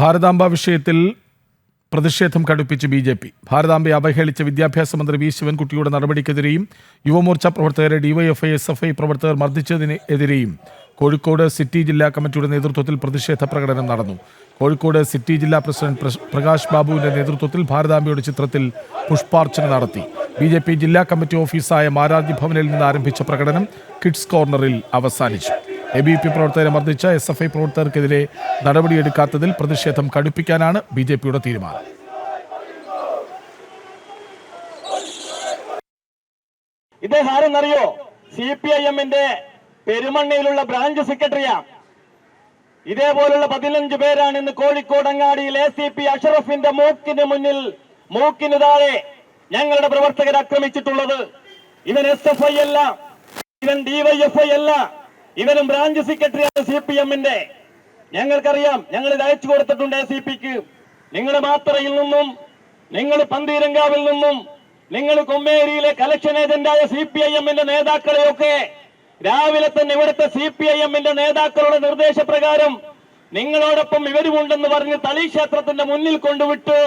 ഭാരതാംബ വിഷയത്തിൽ പ്രതിഷേധം കടുപ്പിച്ച് ബി ജെ പി. ഭാരതാംബയെ അവഹേളിച്ച വിദ്യാഭ്യാസ മന്ത്രി വി ശിവൻകുട്ടിയുടെ നടപടിക്കെതിരെയും യുവമോർച്ച പ്രവർത്തകരെ ഡിവൈഎഫ്ഐ എസ് എഫ് ഐ പ്രവർത്തകർ മർദ്ദിച്ചതിനെതിരെയും കോഴിക്കോട് സിറ്റി ജില്ലാ കമ്മിറ്റിയുടെ നേതൃത്വത്തിൽ പ്രതിഷേധ പ്രകടനം നടന്നു. കോഴിക്കോട് സിറ്റി ജില്ലാ പ്രസിഡന്റ് പ്രകാശ് ബാബുവിന്റെ നേതൃത്വത്തിൽ ഭാരതാംബയുടെ ചിത്രത്തിൽ പുഷ്പാർച്ചന നടത്തി. ബി ജെ പി ജില്ലാ കമ്മിറ്റി ഓഫീസായ മാരാജി ഭവനിൽ നിന്ന് ആരംഭിച്ച പ്രകടനം കിഡ്സ് കോർണറിൽ അവസാനിച്ചു. എ ബി പി പ്രവർത്തകരെ മർദ്ദിച്ച എസ് എഫ് ഐ പ്രവർത്തകർക്കെതിരെ നടപടിയെടുക്കാത്തതിൽ പ്രതിഷേധം കടുപ്പിക്കാനാണ് ബി ജെ പിയുടെ തീരുമാനം. ഇദ്ദേഹം ആരെന്നറിയോ? സി പി ഐ എമ്മിന്റെ പെരുമണ്ണയിലുള്ള ബ്രാഞ്ച് സെക്രട്ടറിയാ ഇതേപോലുള്ള പതിനഞ്ച് പേരാണ് ഇന്ന് കോഴിക്കോട് അങ്ങാടിയിൽ എ സി പി അഷറഫിന്റെ മൂക്കിന് മുന്നിൽ മൂക്കിന് താഴെ ഞങ്ങളുടെ പ്രവർത്തകർ ആക്രമിച്ചിട്ടുള്ളത്. ഇവൻ എസ് എഫ് ഐ അല്ല ഇവൻ ഡിവൈഎഫ്ഐ അല്ല. ഇവനും ബ്രാഞ്ച് സെക്രട്ടറിയാണ് സി പി എമ്മിന്റെ. ഞങ്ങൾക്കറിയാം ഞങ്ങൾ ഇത് അയച്ചു കൊടുത്തിട്ടുണ്ട് എ സി പിക്ക് നിങ്ങൾ മാത്രയിൽ നിന്നും നിങ്ങൾ പന്തീരങ്കാവിൽ നിന്നും നിങ്ങൾ കൊമ്മേരിയിലെ കലക്ഷൻ ഏജന്റായ സി പി ഐ എമ്മിന്റെ നേതാക്കളെയൊക്കെ രാവിലെ തന്നെ ഇവിടുത്തെ സി പി ഐ എമ്മിന്റെ നേതാക്കളുടെ നിർദ്ദേശപ്രകാരം നിങ്ങളോടൊപ്പം ഇവരുമുണ്ടെന്ന് പറഞ്ഞ് തളി ക്ഷേത്രത്തിന്റെ മുന്നിൽ കൊണ്ടുവിട്ട്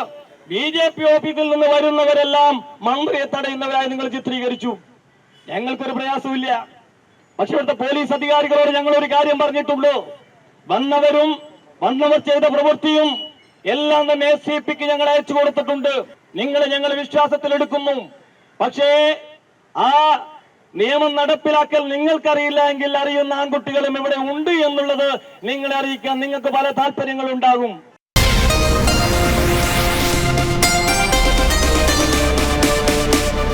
ബി ജെ പി ഓഫീസിൽ നിന്ന് വരുന്നവരെല്ലാം മന്ത്രിയെ തടയുന്നവരായി നിങ്ങൾ ചിത്രീകരിച്ചു. ഞങ്ങൾക്കൊരു പ്രയാസമില്ല പക്ഷെ ഇവിടുത്തെ പോലീസ് അധികാരികളോട് ഞങ്ങൾ ഒരു കാര്യം പറഞ്ഞിട്ടുള്ളൂ. വന്നവരും വന്നവർ ചെയ്ത പ്രവൃത്തിയും എല്ലാം തന്നെ എസ് സി പിക്ക് ഞങ്ങൾ അയച്ചു കൊടുത്തിട്ടുണ്ട്. നിങ്ങൾ ഞങ്ങൾ വിശ്വാസത്തിലെടുക്കുന്നു. പക്ഷേ ആ നിയമം നടപ്പിലാക്കൽ നിങ്ങൾക്കറിയില്ല എങ്കിൽ അറിയുന്ന ആൺകുട്ടികളും ഇവിടെ ഉണ്ട് എന്നുള്ളത് നിങ്ങളെ അറിയിക്കാൻ നിങ്ങൾക്ക് പല താല്പര്യങ്ങൾ ഉണ്ടാകും